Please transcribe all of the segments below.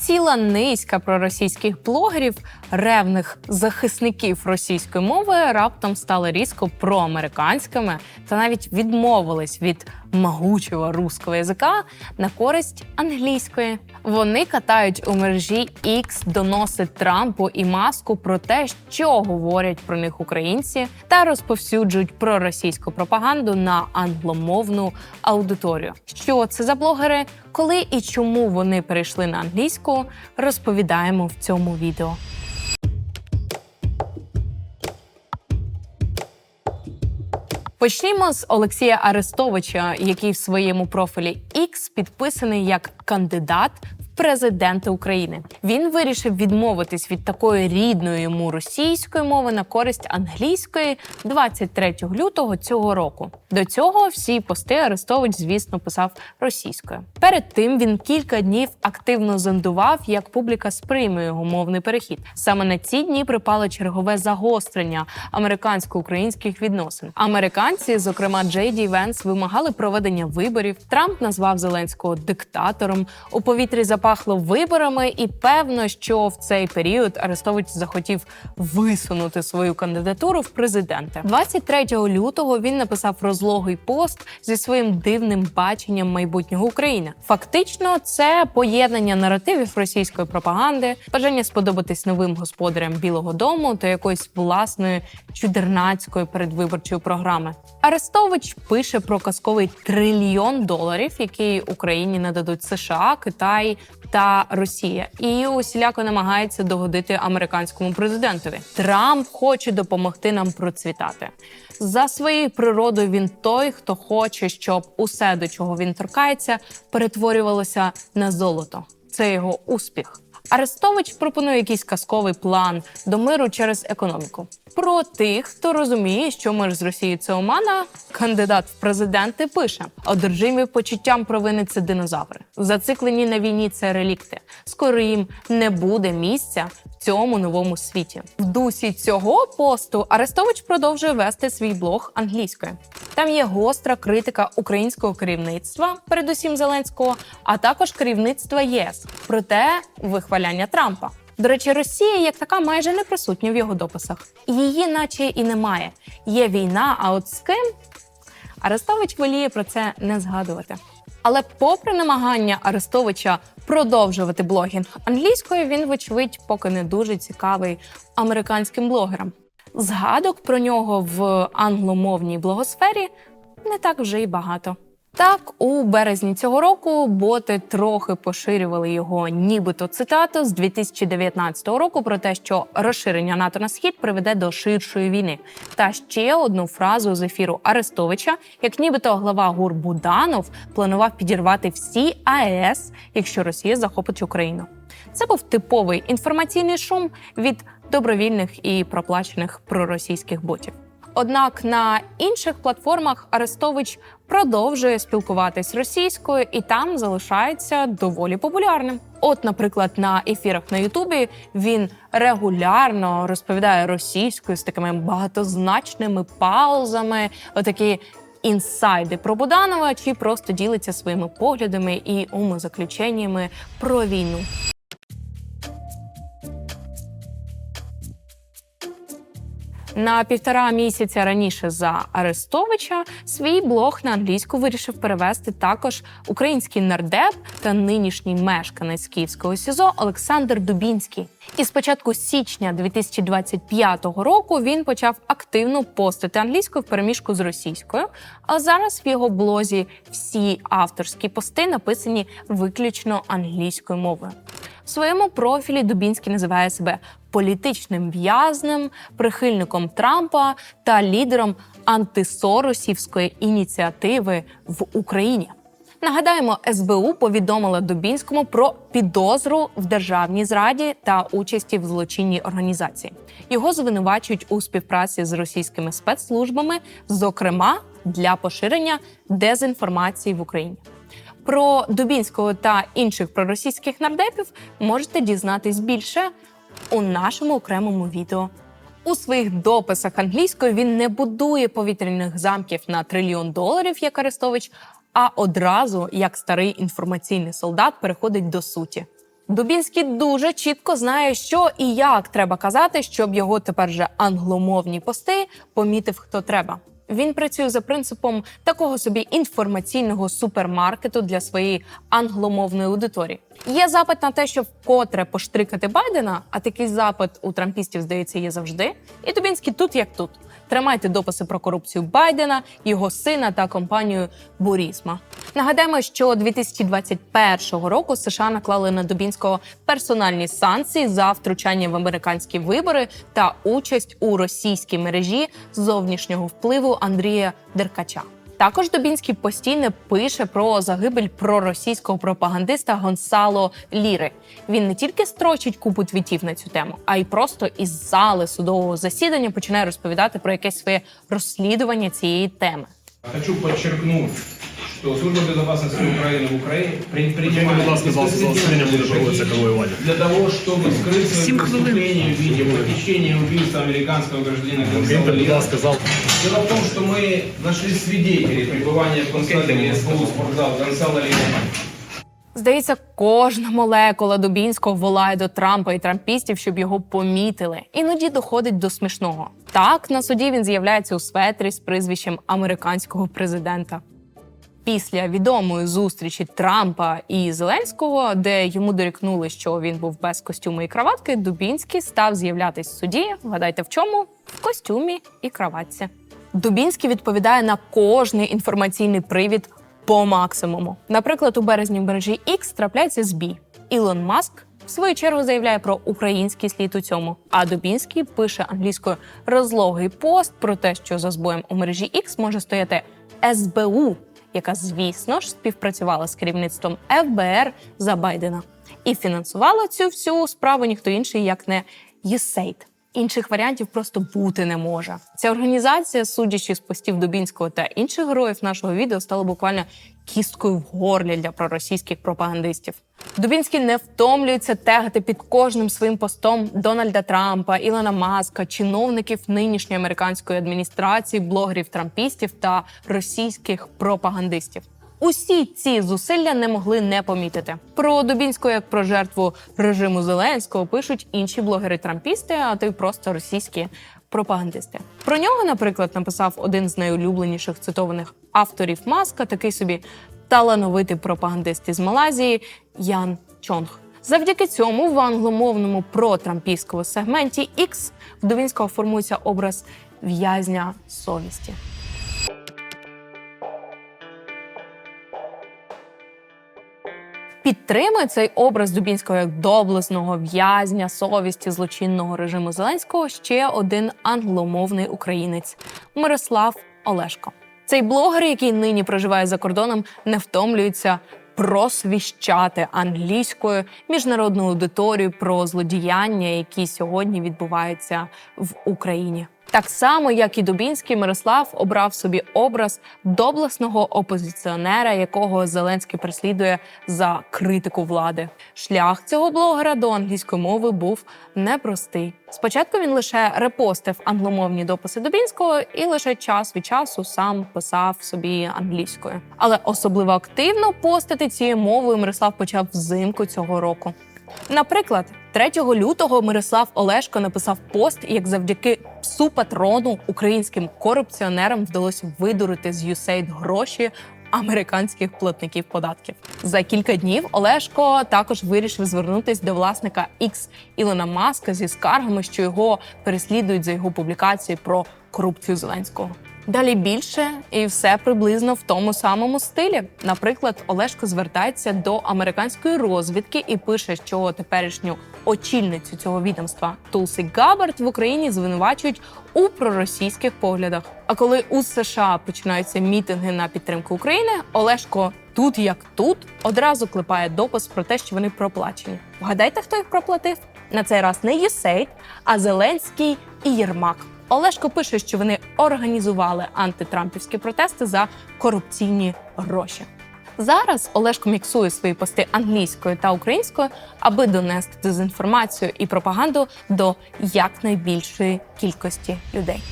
Ціла низка проросійських блогерів, ревних захисників російської мови, раптом стали різко проамериканськими та навіть відмовились від могучого руського язика на користь англійської. Вони катають у мережі X доноси Трампу і маску про те, що говорять про них українці, та розповсюджують проросійську пропаганду на англомовну аудиторію. Що це за блогери? Коли і чому вони перейшли на англійську, розповідаємо в цьому відео. Почнімо з Олексія Арестовича, який в своєму профілі X підписаний як кандидат в президенти України. Він вирішив відмовитись від такої рідної йому російської мови на користь англійської 23 лютого цього року. До цього всі пости Арестович, звісно, писав російською. Перед тим він кілька днів активно зондував, як публіка сприйме його мовний перехід. Саме на ці дні припало чергове загострення американсько-українських відносин. Американці, зокрема Джей Ді Венс, вимагали проведення виборів. Трамп назвав Зеленського диктатором. У повітрі запахло виборами, і певно, що в цей період Арестович захотів висунути свою кандидатуру в президенти. 23 лютого він написав розлогий пост зі своїм дивним баченням майбутнього України. Фактично, це поєднання наративів російської пропаганди, бажання сподобатись новим господарям Білого Дому та якоїсь власної чудернацької передвиборчої програми. Арестович пише про казковий трильйон доларів, які Україні нададуть США, Китай та Росія, і усіляко намагається догодити американському президентові. Трамп хоче допомогти нам процвітати. За своєю природою він той, хто хоче, щоб усе, до чого він торкається, перетворювалося на золото. Це його успіх. Арестович пропонує якийсь казковий план до миру через економіку. Про тих, хто розуміє, що мир з Росією це омана, кандидат в президенти пише: одержимі почуттям провини це динозаври. Зациклені на війні це релікти. Скоро їм не буде місця цьому новому світі. В дусі цього посту Арестович продовжує вести свій блог англійською. Там є гостра критика українського керівництва, передусім Зеленського, а також керівництва ЄС. Проте вихваляння Трампа. До речі, Росія як така майже не присутня в його дописах. Її, наче і немає. Є війна, а от з ким Арестович воліє про це не згадувати. Але, попри намагання Арестовича продовжувати блогінг англійською, він, вочевидь, поки не дуже цікавий американським блогерам. Згадок про нього в англомовній блогосфері не так вже й багато. Так, у березні цього року боти трохи поширювали його, нібито цитату з 2019 року про те, що розширення НАТО на схід приведе до ширшої війни. Та ще одну фразу з ефіру Арестовича, як нібито глава ГУР Буданов планував підірвати всі АЕС, якщо Росія захопить Україну. Це був типовий інформаційний шум від добровільних і проплачених проросійських ботів. Однак на інших платформах Арестович продовжує спілкуватись російською і там залишається доволі популярним. От, наприклад, на ефірах на Ютубі він регулярно розповідає російською з такими багатозначними паузами, отакі інсайди про Буданова, чи просто ділиться своїми поглядами і умозаключеннями про війну. На півтора місяця раніше за Арестовича свій блог на англійську вирішив перевести також український нардеп та нинішній мешканець київського СІЗО Олександр Дубінський. І з початку січня 2025 року він почав активно постити англійською в переміжку з російською. А зараз в його блозі всі авторські пости написані виключно англійською мовою. В своєму профілі Дубінський називає себе політичним в'язнем, прихильником Трампа та лідером антисоросівської ініціативи в Україні. Нагадаємо, СБУ повідомила Дубінському про підозру в державній зраді та участі в злочинній організації. Його звинувачують у співпраці з російськими спецслужбами, зокрема для поширення дезінформації в Україні. Про Дубінського та інших проросійських нардепів можете дізнатись більше у нашому окремому відео. У своїх дописах англійською він не будує повітряних замків на трильйон доларів, як Арестович, а одразу, як старий інформаційний солдат, переходить до суті. Дубінський дуже чітко знає, що і як треба казати, щоб його тепер же англомовні пости помітив хто треба. Він працює за принципом такого собі інформаційного супермаркету для своєї англомовної аудиторії. Є запит на те, щоб вкотре поштрикати Байдена, а такий запит у трампістів, здається, є завжди. І Дубінський тут як тут. Тримайте дописи про корупцію Байдена, його сина та компанію Бурісма. Нагадаємо, що 2021 року США наклали на Дубінського персональні санкції за втручання в американські вибори та участь у російській мережі зовнішнього впливу Андрія Деркача. Також Дубінський постійно пише про загибель проросійського пропагандиста Гонсало Ліри. Він не тільки строчить купу твітів на цю тему, а й просто із зали судового засідання починає розповідати про якесь своє розслідування цієї теми. Хочу подчеркнуть, что Служба безопасности Украины в Украине при- Який принимает будь ласка, за засідання буде проводитися шаги конвоювання. для того, чтобы скрыть свои преступления в виде похищения и убийства американского гражданина Гонсало Кемпер, будь Лира. ласка, зал. Дело в том, что мы нашли свидетелей пребывания в концлагере СБУ «Спортзал» Гонсало Лира. Здається, кожна молекула Дубінського волає до Трампа і трампістів, щоб його помітили. Іноді доходить до смішного. Так, на суді він з'являється у светрі з прізвищем американського президента. Після відомої зустрічі Трампа і Зеленського, де йому дорікнули, що він був без костюму і краватки, Дубінський став з'являтись в суді. Вгадайте в чому? В костюмі і краватці. Дубінський відповідає на кожний інформаційний привід по максимуму. Наприклад, у березні в мережі X трапляється збій. Ілон Маск в свою чергу заявляє про український слід у цьому. А Дубінський пише англійською розлогий пост про те, що за збоєм у мережі X може стояти СБУ, яка, звісно ж, співпрацювала з керівництвом ФБР за Байдена. І фінансувала цю всю справу ніхто інший, як не USAID. Інших варіантів просто бути не може. Ця організація, судячи з постів Дубінського та інших героїв нашого відео, стала буквально кісткою в горлі для проросійських пропагандистів. Дубінський не втомлюється тегати під кожним своїм постом Дональда Трампа, Ілона Маска, чиновників нинішньої американської адміністрації, блогерів трампістів та російських пропагандистів. Усі ці зусилля не могли не помітити. Про Дубінського як про жертву режиму Зеленського пишуть інші блогери-трампісти, а то й просто російські пропагандисти. Про нього, наприклад, написав один з найулюбленіших цитованих авторів Маска, такий собі талановитий пропагандист із Малайзії Ян Чонг. Завдяки цьому в англомовному протрампійському сегменті X в Дубінського формується образ в'язня совісті. Підтримує цей образ Дубінського як доблесного в'язня совісті злочинного режиму Зеленського ще один англомовний українець Мирослав Олешко. Цей блогер, який нині проживає за кордоном, не втомлюється просвіщати англійською міжнародну аудиторію про злодіяння, які сьогодні відбуваються в Україні. Так само, як і Дубінський, Мирослав обрав собі образ доблесного опозиціонера, якого Зеленський переслідує за критику влади. Шлях цього блогера до англійської мови був непростий. Спочатку він лише репостив англомовні дописи Дубінського і лише час від часу сам писав собі англійською. Але особливо активно постити цією мовою Мирослав почав взимку цього року. Наприклад, 3 лютого Мирослав Олешко написав пост, як завдяки псу патрону українським корупціонерам вдалося видурити з USAID гроші американських платників податків. За кілька днів Олешко також вирішив звернутися до власника X Ілона Маска зі скаргами, що його переслідують за його публікації про корупцію Зеленського. Далі більше і все приблизно в тому самому стилі. Наприклад, Олешко звертається до американської розвідки і пише, що теперішню очільницю цього відомства Тулсі Габард в Україні звинувачують у проросійських поглядах. А коли у США починаються мітинги на підтримку України, Олешко тут як тут одразу клепає допис про те, що вони проплачені. Вгадайте, хто їх проплатив? На цей раз не Єсейт, а Зеленський і Єрмак. Олешко пише, що вони організували антитрампівські протести за корупційні гроші. Зараз Олешко міксує свої пости англійською та українською, аби донести дезінформацію і пропаганду до якнайбільшої кількості людей.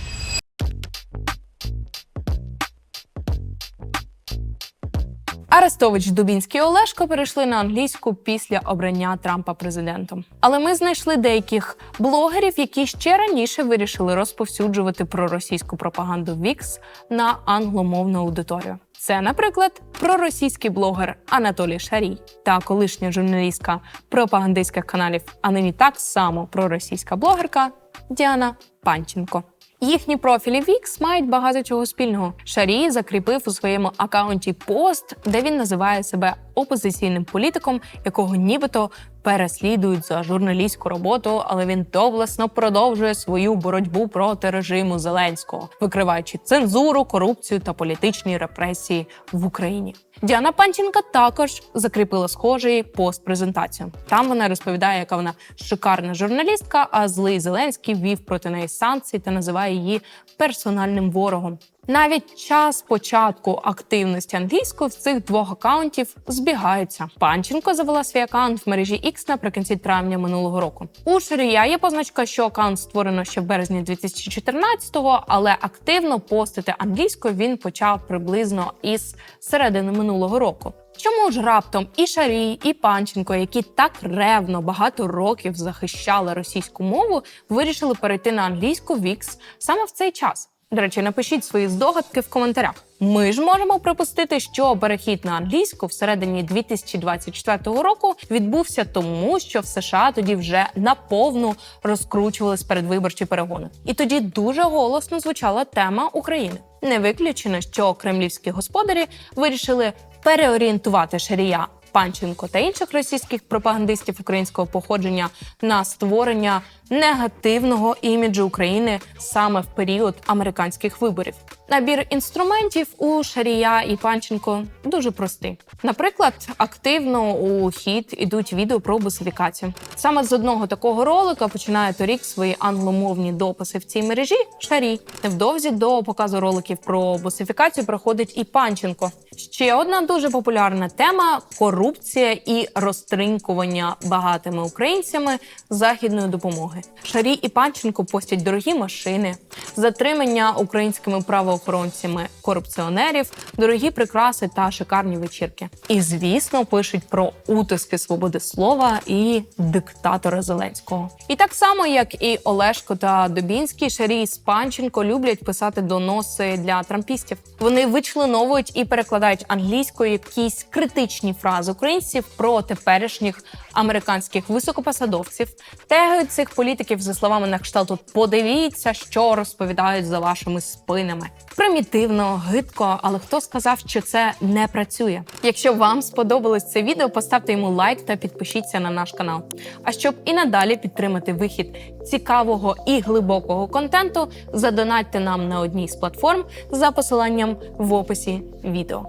Арестович, Дубінський Олешко перейшли на англійську після обрання Трампа президентом. Але ми знайшли деяких блогерів, які ще раніше вирішили розповсюджувати проросійську пропаганду Вікс на англомовну аудиторію. Це, наприклад, проросійський блогер Анатолій Шарій та колишня журналістка пропагандистських каналів, а нині так само проросійська блогерка Діана Панченко. Їхні профілі Вікс мають багато чого спільного. Шарій закріпив у своєму акаунті пост, де він називає себе опозиційним політиком, якого нібито переслідують за журналістську роботу, але він доблесно продовжує свою боротьбу проти режиму Зеленського, викриваючи цензуру, корупцію та політичні репресії в Україні. Діана Панченка також закріпила схожий пост презентацію. Там вона розповідає, яка вона шикарна журналістка, а злий Зеленський вів проти неї санкції та називає її персональним ворогом. Навіть час початку активності англійської в цих двох акаунтів збігаються. Панченко завела свій акаунт в мережі X наприкінці травня минулого року. У Ширія є позначка, що акаунт створено ще в березні 2014-го, але активно постити англійською він почав приблизно із середини минулого року. Чому ж раптом і Шарій, і Панченко, які так ревно багато років захищали російську мову, вирішили перейти на англійську Вікс саме в цей час? До речі, напишіть свої здогадки в коментарях. Ми ж можемо припустити, що перехід на англійську всередині 2024 року відбувся тому, що в США тоді вже наповну розкручувались передвиборчі перегони, і тоді дуже голосно звучала тема України. Не виключено, що кремлівські господарі вирішили переорієнтувати Шарія Панченко та інших російських пропагандистів українського походження на створення негативного іміджу України саме в період американських виборів. Набір інструментів у Шарія і Панченко дуже простий. Наприклад, активно у хід ідуть відео про бусифікацію. Саме з одного такого ролика починає торік свої англомовні дописи в цій мережі. Шарій невдовзі до показу роликів про бусифікацію проходить і Панченко. Ще одна дуже популярна тема корупція і розтринькування багатими українцями західної допомоги. Шарій і Панченко постять дорогі машини, затримання українськими правоохоронцями корупціонерів, дорогі прикраси та шикарні вечірки. І звісно, пишуть про утиски свободи слова і диктатора Зеленського. І так само, як і Олешко та Дубінський, Шарій з Панченко люблять писати доноси для трампістів. Вони вичленовують і перекладають англійською якісь критичні фрази українців про теперішніх американських високопосадовців, тегають цих політиків за словами на кшталту Подивіться, що розповідають за вашими спинами. Примітивно, гидко, але хто сказав, що це не працює? Якщо вам сподобалось це відео, поставте йому лайк та підпишіться на наш канал. А щоб і надалі підтримати вихід цікавого і глибокого контенту, задонатьте нам на одній з платформ за посиланням в описі відео.